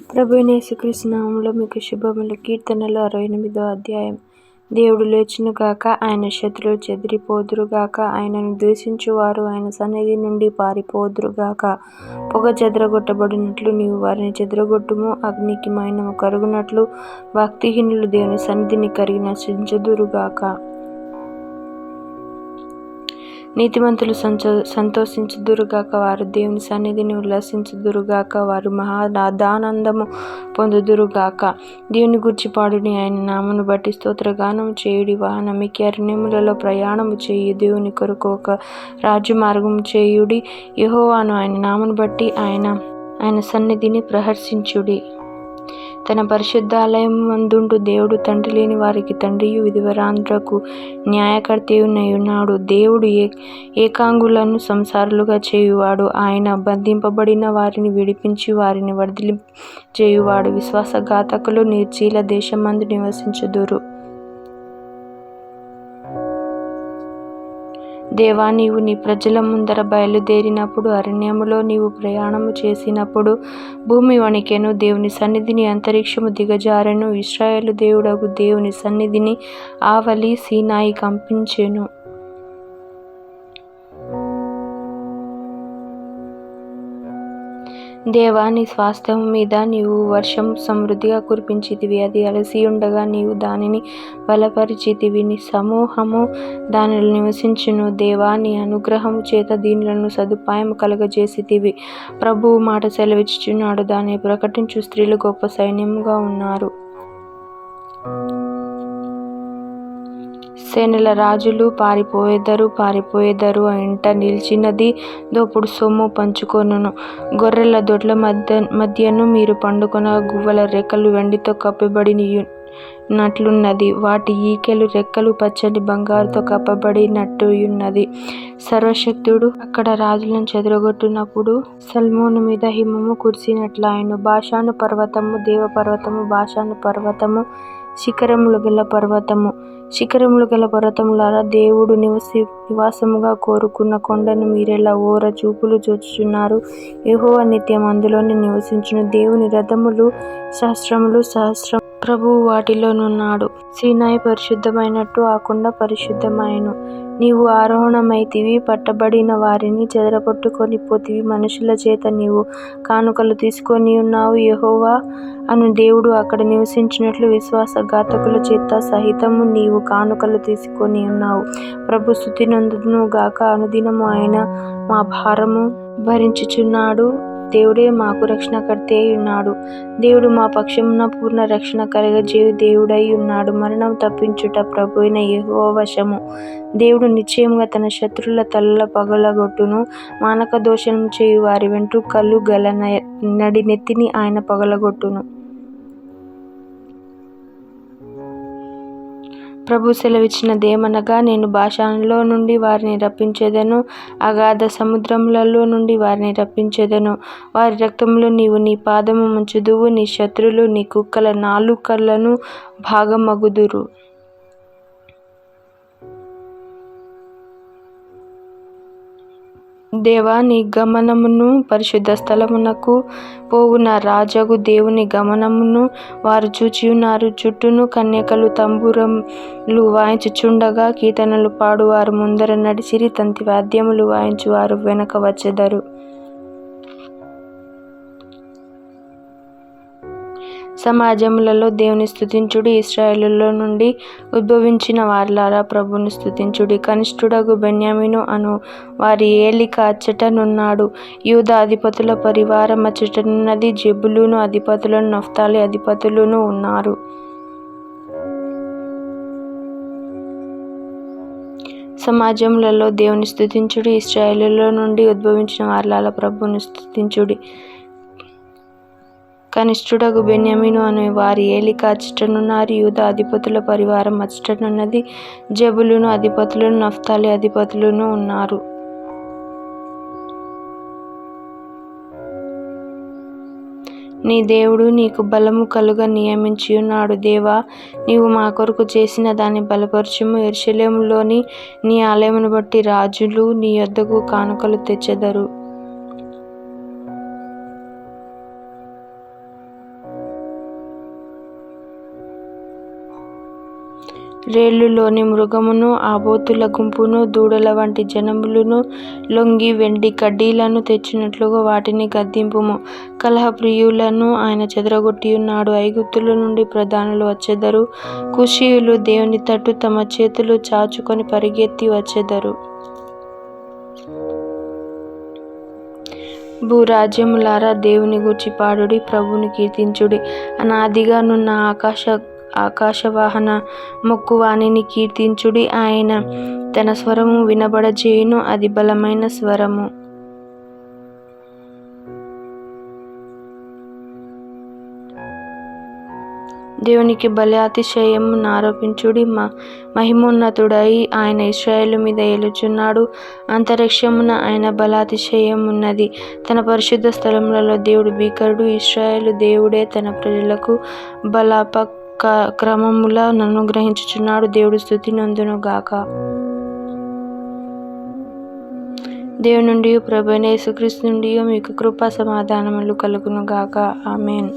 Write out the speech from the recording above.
ప్రభు యేసుక్రీస్తు మీకు శుభములు కీర్తనలు. అరవై ఎనిమిదో అధ్యాయం. దేవుడు లేచును గాక ఆయన శత్రులు చెదిరిపోదురు గాక ఆయనను ద్వేషించువారు ఆయన సన్నిధి నుండి పారిపోదురు గాక. పొగ చెదరగొట్టబడినట్లు నీవు వారిని చెదరగొట్టుము అగ్నికి మైనము కరుగునట్లు భక్తిహీనులు దేవుని సన్నిధిని కరిగి నశించదురుగాక నీతిమంతులు సంచ సంతోషించుదురుగాక వారు దేవుని సన్నిధిని ఉల్లాసించుదురుగాక వారు మహాదానందము పొందుదురుగాక. దేవుని గూర్చి పాడుని ఆయన నామను బట్టి స్తోత్రగానం చేయుడి వాహనమికి అరణ్యములలో ప్రయాణము చేయు దేవుని కొరకు ఒక రాజమార్గం చేయుడి. యహోవాను ఆయన నామను బట్టి ఆయన ఆయన సన్నిధిని ప్రహర్షించుడి. తన పరిశుద్ధాలయం మందుండు దేవుడు తండ్రి లేని వారికి తండ్రియు విధివరాంధ్రకు న్యాయకర్తయునయున్నాడు. దేవుడు ఏ ఏకాంగులను సంసారులుగా చేయువాడు. ఆయన బంధింపబడిన వారిని విడిపించి వారిని వర్ధిలి చేయువాడు. విశ్వాసఘాతకులు నిర్జీల దేశమందు నివసించుదురు. దేవా నీవు నీ ప్రజల ముందర బయలుదేరినప్పుడు అరణ్యములో నీవు ప్రయాణము చేసినప్పుడు భూమి వణికెను దేవుని సన్నిధిని అంతరిక్షము దిగజారెను. ఇస్రాయేలు దేవుడగు దేవుని సన్నిధిని ఆవలి సీనాయి కంపించెను. దేవా నీ స్వాస్థ్యం మీద నీవు వర్షం సమృద్ధిగా కురిపించితివి అది అలసి ఉండగా నీవు దానిని బలపరిచితివి నీ సమూహము దానిలో నివసించును. దేవా నీ అనుగ్రహము చేత దీనిలను సదుపాయం కలగజేసితివి ప్రభువు మాట సెలవిచ్చుచున్నాడు. దాన్ని ప్రకటించు స్త్రీలు గొప్ప సైన్యముగా ఉన్నారు. సేనల రాజులు పారిపోయేదరు పారిపోయేదరు ఇంట నిలిచినది దోపుడు సొమ్ము పంచుకొనును. గొర్రెల దొడ్ల మధ్య మధ్యను మీరు పండుకొన గువ్వల రెక్కలు వెండితో కప్పబడినట్లున్నది. వాటి ఈకెలు రెక్కలు పచ్చని బంగారుతో కప్పబడినట్టున్నది సర్వశక్తుడు అక్కడ రాజులను చెదరగొట్టినప్పుడు సల్మోను మీద హిమము కురిసినట్లయను భాషాను పర్వతము దేవపర్వతము భాషాను పర్వతము శిఖరములు గల పర్వతము. శిఖరములు గల పర్వతములారా దేవుడు నివసి నివాసముగా కోరుకున్న కొండను మీరెలా ఓర చూపులు చూచుచున్నారు? యెహోవా నిత్యం అందులోనే నివసించును. దేవుని రథములు సహస్రములు సహస్రం ప్రభువు వాటిలోనున్నాడు. సీనాయి పరిశుద్ధమైనట్టు ఆ కొండ పరిశుద్ధమైన. నీవు ఆరోహణమైతివి పట్టబడిన వారిని చెదరగొట్టుకొని పోతివి. మనుషుల చేత నీవు కానుకలు తీసుకొని ఉన్నావు. యెహోవా అను దేవుడు అక్కడ నివసించినట్లు విశ్వాసఘాతకుల చేత సహితము నీవు కానుకలు తీసుకొని ఉన్నావు. ప్రభు స్థుతి నందును గాక అనుదినము ఆయన మా భారము భరించుచున్నాడు. దేవుడే మాకు రక్షణకర్తే ఉన్నాడు. దేవుడు మా పక్షమున పూర్ణ రక్షణ కలగజేయు దేవుడై ఉన్నాడు. మరణం తప్పించుట ప్రభు అయిన వశము. దేవుడు నిశ్చయముగా తన శత్రుల తల్ల పగలగొట్టును మానక దోషం చేయు వారి వెంట్రుకలు గల నడి నెత్తిని ఆయన పగలగొట్టును. ప్రభు సెలవిచ్చినదేమనగా నేను భాషాలో నుండి వారిని రప్పించేదను అగాధ సముద్రములలో నుండి వారిని రప్పించేదను. వారి రక్తంలో నీవు నీ పాదము ముంచుదువు నీ శత్రులు నీ కుక్కల నాలుకలను భాగమగుదురు. దేవా నీ గమనమును పరిశుద్ధ స్థలమునకు పోవున రాజగు దేవుని గమనమును వారు చూచియున్నారు. చుట్టూను కన్యకలు తంబూరములు వాయించుచుండగా కీర్తనలు పాడువారు. ముందర నడిచిరి తంతి వాద్యములు వాయించువారు వెనక వచ్చెదరు. సమాజములలో దేవుని స్థుతించుడి ఇస్రాయేలులో నుండి ఉద్భవించిన వారిలారా ప్రభుని స్థుతించుడి. కనిష్ఠుడగు బెన్యామిను అను వారి ఏలిక అచ్చటనున్నాడు. యూద అధిపతుల పరివారం అచ్చటనున్నది. జెబులును అధిపతులను నఫ్తాలి అధిపతులను ఉన్నారు. సమాజములలో దేవుని స్థుతించుడి ఇస్రాయేలులో నుండి ఉద్భవించిన వార్లాల ప్రభుని స్థుతించుడి. కనిష్ఠుడగు బెన్యామీను అనే వారి ఏలిక అచ్చటనున్నారు. యూద అధిపతుల పరివారం అచ్చటనున్నది. జబులును అధిపతులను నఫ్తాలి అధిపతులను ఉన్నారు. నీ దేవుడు నీకు బలము కలుగ నియమించియున్నాడు. దేవా నీవు మా కొరకు చేసిన దాన్ని బలపరచుము. ఎర్షలేములోని నీ ఆలయమును బట్టి రాజులు నీ యొద్దకు కానుకలు తెచ్చెదరు. రేలులోని మృగమును ఆబోతుల గుంపును దూడల వంటి జనములను లొంగి వెండి కడ్డీలను తెచ్చినట్లుగా వాటిని గద్దింపుము. కలహప్రియులను ఆయన చెదరగొట్టియున్నాడు. ఐగుప్తుల నుండి ప్రధానులు వచ్చెదరు. కుషీయులు దేవుని తట్టు తమ చేతులు చాచుకొని పరిగెత్తి వచ్చెదరు. భూరాజ్యములారా దేవుని గూర్చి పాడుడి ప్రభుని కీర్తించుడి. అనాదిగా నున్న ఆకాశ ఆకాశవాహన మొక్కువాణిని కీర్తించుడి ఆయన. తన స్వరము వినబడజేయును అది బలమైన స్వరము. దేవునికి బలి అతిశయము ఆరోపించుడి మ మహిమోన్నతుడై ఆయన ఇస్రాయేలు మీద ఏలుచున్నాడు. అంతరిక్షమున ఆయన బలాతిశయం ఉన్నది తన పరిశుద్ధ స్థలములలో దేవుడు భీకరుడు ఇస్రాయేలు దేవుడే తన ప్రజలకు బలాపక్ క క్రమముల అనుగ్రహించుచున్నాడు దేవుడు స్థుతి నందును గాక దేవుని నుండి ప్రభైన యేసుక్రీస్తు నుండి మీకు కృపా సమాధానములు కలుగును గాక ఆమెన్.